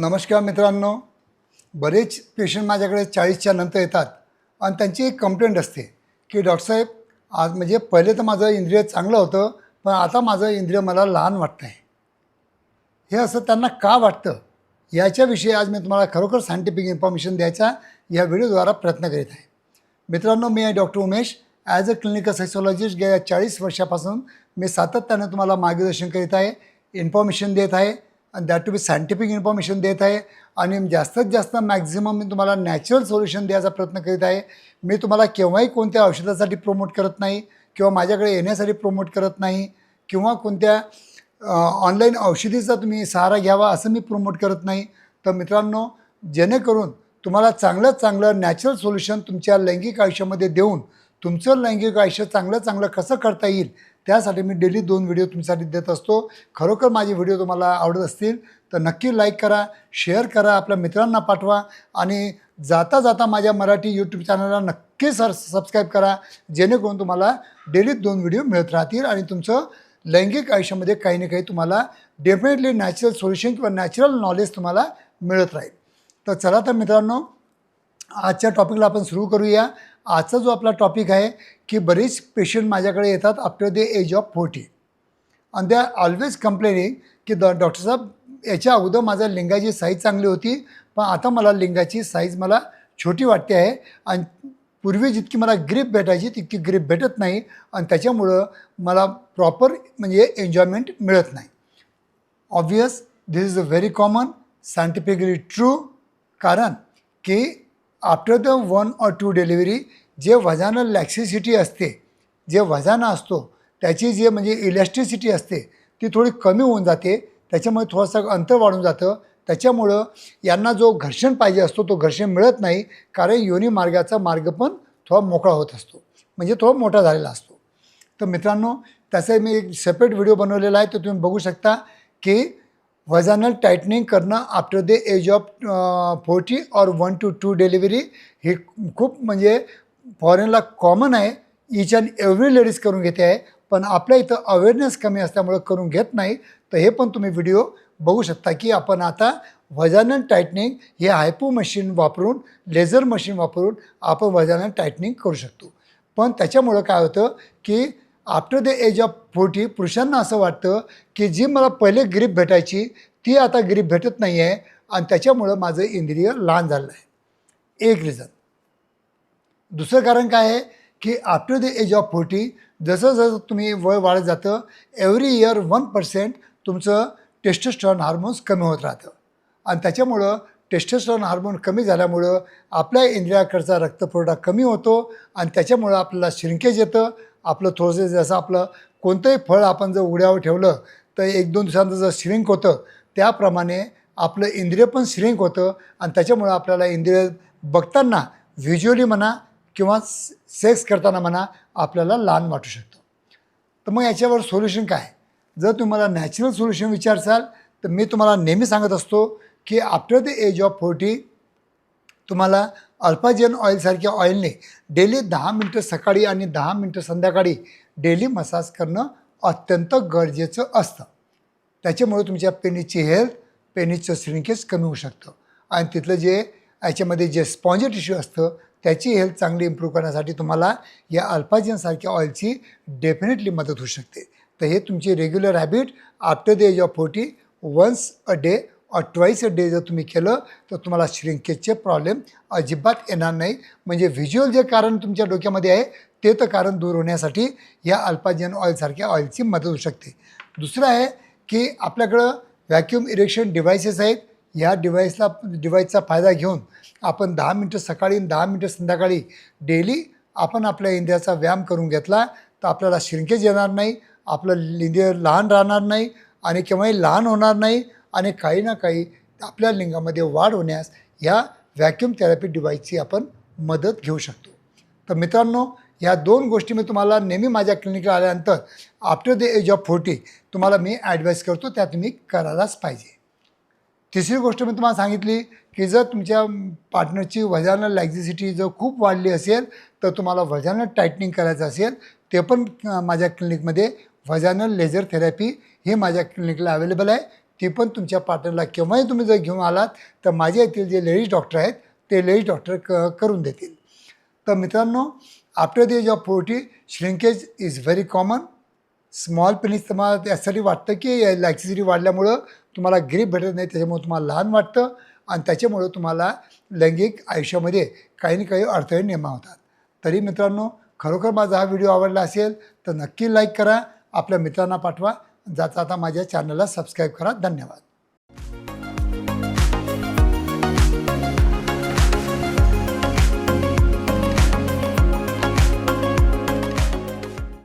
नमस्कार मित्रांनो. बरेच पेशंट माझ्याकडे चाळीसच्या नंतर येतात आणि त्यांची एक कंप्लेंट असते की डॉक्टर साहेब आज म्हणजे पहिले तर माझं इंद्रिय चांगलं होतं पण आता माझं इंद्रिय मला लहान वाटतं आहे हे असं त्यांना का वाटतं? याच्याविषयी आज मी तुम्हाला खरोखर सायंटिफिक इन्फॉर्मेशन द्यायचा या व्हिडिओद्वारा प्रयत्न करीत आहे. मित्रांनो मी आहे doctor Umesh. As a clinical sexologist गेल्या चाळीस वर्षापासून मी सातत्यानं तुम्हाला मार्गदर्शन करीत आहे इन्फॉर्मेशन देत आहे. आणि that to be scientific information देत आहे. आणि जास्तीत जास्त मॅक्झिमम मी तुम्हाला नॅचरल सोल्युशन द्यायचा प्रयत्न करीत आहे. मी तुम्हाला केव्हाही कोणत्या औषधासाठी प्रोमोट करत नाही किंवा माझ्याकडे येण्यासाठी प्रोमोट करत नाही किंवा कोणत्या ऑनलाईन औषधीचा तुम्ही सहारा घ्यावा असं मी प्रोमोट करत नाही. तर मित्रांनो जेणेकरून तुम्हाला चांगलं चांगलं नॅचरल सोल्युशन तुमच्या लैंगिक आयुष्यामध्ये देऊन तुमचं लैंगिक आयुष्य चांगलं चांगलं कसं करता येईल त्यासाठी मी डेली दोन व्हिडिओ तुमच्यासाठी देत असतो. खरोखर माझे व्हिडिओ तुम्हाला आवडत असतील तर नक्की लाईक करा शेअर करा आपल्या मित्रांना पाठवा आणि जाता जाता माझ्या मराठी यूट्यूब चॅनलला नक्की सर सबस्क्राईब करा जेणेकरून तुम्हाला डेली दोन व्हिडिओ मिळत राहतील आणि तुमचं लैंगिक आयुष्यामध्ये काही ना काही तुम्हाला डेफिनेटली नॅचरल सोल्युशन किंवा नॅचरल नॉलेज तुम्हाला मिळत राहील. तर चला तर मित्रांनो आजच्या टॉपिकला आपण सुरू करूया. आजचा जो आपला टॉपिक आहे की बरेच पेशंट माझ्याकडे येतात after the age of forty आणि दे आर ऑलवेज कंप्लेनिंग की द डॉक्टर साहेब याच्या अगोदर माझ्या लिंगाची साईज चांगली होती पण आता मला लिंगाची साईज मला छोटी वाटते आहे आणि पूर्वी जितकी मला ग्रीप भेटायची तितकी ग्रीप भेटत नाही आणि त्याच्यामुळं मला प्रॉपर म्हणजे एन्जॉयमेंट मिळत नाही. Obvious this is a very common scientifically true कारण की after the one or two delivery जे वजानं लॅक्सिसिटी असते जे वजानं असतो त्याची जे म्हणजे इलॅस्टिसिटी असते ती थोडी कमी होऊन जाते त्याच्यामुळे थोडंसं अंतर वाढून जातं. त्याच्यामुळं यांना जो घर्षण पाहिजे असतो तो घर्षण मिळत नाही कारण योनी मार्गाचा मार्ग पण थोडा मोकळा होत असतो म्हणजे थोडा मोठा झालेला असतो. तर मित्रांनो त्याचा मी एक सेपरेट व्हिडिओ बनवलेला आहे तो तुम्ही बघू शकता की वजानल टायटनिंग करणं after the age of forty or one two two delivery हे खूप म्हणजे फॉरेनला कॉमन आहे. इच अँड एव्हरी लेडीज करून घेते आहे. पण आपल्या इथं अवेअरनेस कमी असल्यामुळं करून घेत नाही. तर हे पण तुम्ही व्हिडिओ बघू शकता की आपण आता वजानल टायटनिंग हे हायपो मशीन वापरून लेझर मशीन वापरून आपण वजानल टायटनिंग करू शकतो. पण त्याच्यामुळं काय होतं की after the age of forty पुरुषांना असं वाटतं की जी मला पहिले ग्रीप भेटायची ती आता ग्रीप भेटत नाही आहे आणि त्याच्यामुळं माझं इंद्रिय लहान झालं आहे. एक रिझन दुसरं कारण काय आहे की after the age of forty जसं जसं तुम्ही वय वाढत जातं एव्हरी इयर वन पर्सेंट तुमचं टेस्टोस्टॉन हार्मोन्स कमी होत राहतं. आणि त्याच्यामुळं टेस्टोस्टॉन हार्मोन कमी झाल्यामुळं आपल्या इंद्रियाकडचा रक्तपुरवठा कमी होतो आणि त्याच्यामुळं आपल्याला श्रिंकेज येतं आपलं थोडंसं जसं आपलं कोणतंही फळ आपण जर उघड्यावर ठेवलं तर एक दोन दिवसांचं जर श्रिंक होतं त्याप्रमाणे आपलं इंद्रिय पण श्रिंक होतं आणि त्याच्यामुळं आपल्याला इंद्रिय बघताना व्हिज्युअली म्हणा किंवा सेक्स करताना म्हणा आपल्याला लहान वाटू शकतो. तर मग याच्यावर सोल्युशन काय? जर तुम्हाला नॅचरल सोल्युशन विचारसाल तर मी तुम्हाला नेहमी सांगत असतो की after the age of forty तुम्हाला अल्पाजेन ऑइलसारख्या ऑइलने डेली दहा मिनटं सकाळी आणि दहा मिनटं संध्याकाळी डेली मसाज करणं अत्यंत गरजेचं असतं. त्याच्यामुळे तुमच्या पेनीची हेल्थ पेनीचं श्रिंकेज कमी होऊ शकतं. आणि तिथलं जे याच्यामध्ये जे स्पॉन्ज टिश्यू असतं त्याची हेल्थ चांगली इम्प्रूव्ह करण्यासाठी तुम्हाला या अल्पाजनसारख्या ऑइलची डेफिनेटली मदत होऊ शकते. तर हे तुमची regular habit after the age of forty once a day twice a day जर तुम्ही केलं तर तुम्हाला श्रिंकेजचे प्रॉब्लेम अजिबात येणार नाही. म्हणजे व्हिज्युअल जे कारण तुमच्या डोक्यामध्ये आहे ते तर कारण दूर होण्यासाठी या अल्पाजेन ऑइलसारख्या ऑइलची मदत होऊ शकते. दुसरं आहे की आपल्याकडं व्हॅक्यूम इरेक्शन डिव्हायसेस आहेत. या डिव्हाइसला डिव्हाइसचा फायदा घेऊन आपण दहा मिनटं सकाळी आणि दहा मिनटं संध्याकाळी डेली आपण आपल्या इंद्रियाचा व्यायाम करून घेतला तर आपल्याला श्रिंकेज येणार नाही. आपलं इंद्रिय लहान राहणार नाही आणि केव्हाही लहान होणार नाही. आणि काही ना काही आपल्या लिंगामध्ये वाढ होण्यास ह्या व्हॅक्यूम थेरपी डिवाईसची आपण मदत घेऊ शकतो. तर मित्रांनो ह्या दोन गोष्टी मी तुम्हाला नेहमी माझ्या क्लिनिकला आल्यानंतर after the age of forty तुम्हाला मी ॲडवाईस करतो त्या तुम्ही करायलाच पाहिजे. तिसरी गोष्ट मी तुम्हाला सांगितली की जर तुमच्या पार्टनरची वजानल लॅक्झिसिटी जर खूप वाढली असेल तर तुम्हाला वजानल टायटनिंग करायचं असेल ते पण माझ्या क्लिनिकमध्ये वजानल लेझर थेरपी ही माझ्या क्लिनिकला अवेलेबल आहे. ती पण तुमच्या पार्टनरला केव्हाही तुम्ही जर घेऊन आलात तर माझ्या येथील जे लेडीज डॉक्टर आहेत ते लेडीज डॉक्टर क करून देतील. तर मित्रांनो after the age of forty shrinkage is very common small penis तुम्हाला त्यासाठी वाटतं की लॅक्सिसिटी वाढल्यामुळं तुम्हाला ग्रीप भेटत नाही त्याच्यामुळे तुम्हाला लहान वाटतं आणि त्याच्यामुळं तुम्हाला लैंगिक आयुष्यामध्ये काही ना काही अडथळे निर्माण होतात. तरी मित्रांनो खरोखर माझा हा व्हिडिओ आवडला असेल तर नक्की लाईक करा आपल्या मित्रांना पाठवा. जाता आता माझ्या चॅनलला सबस्क्राईब करा. धन्यवाद.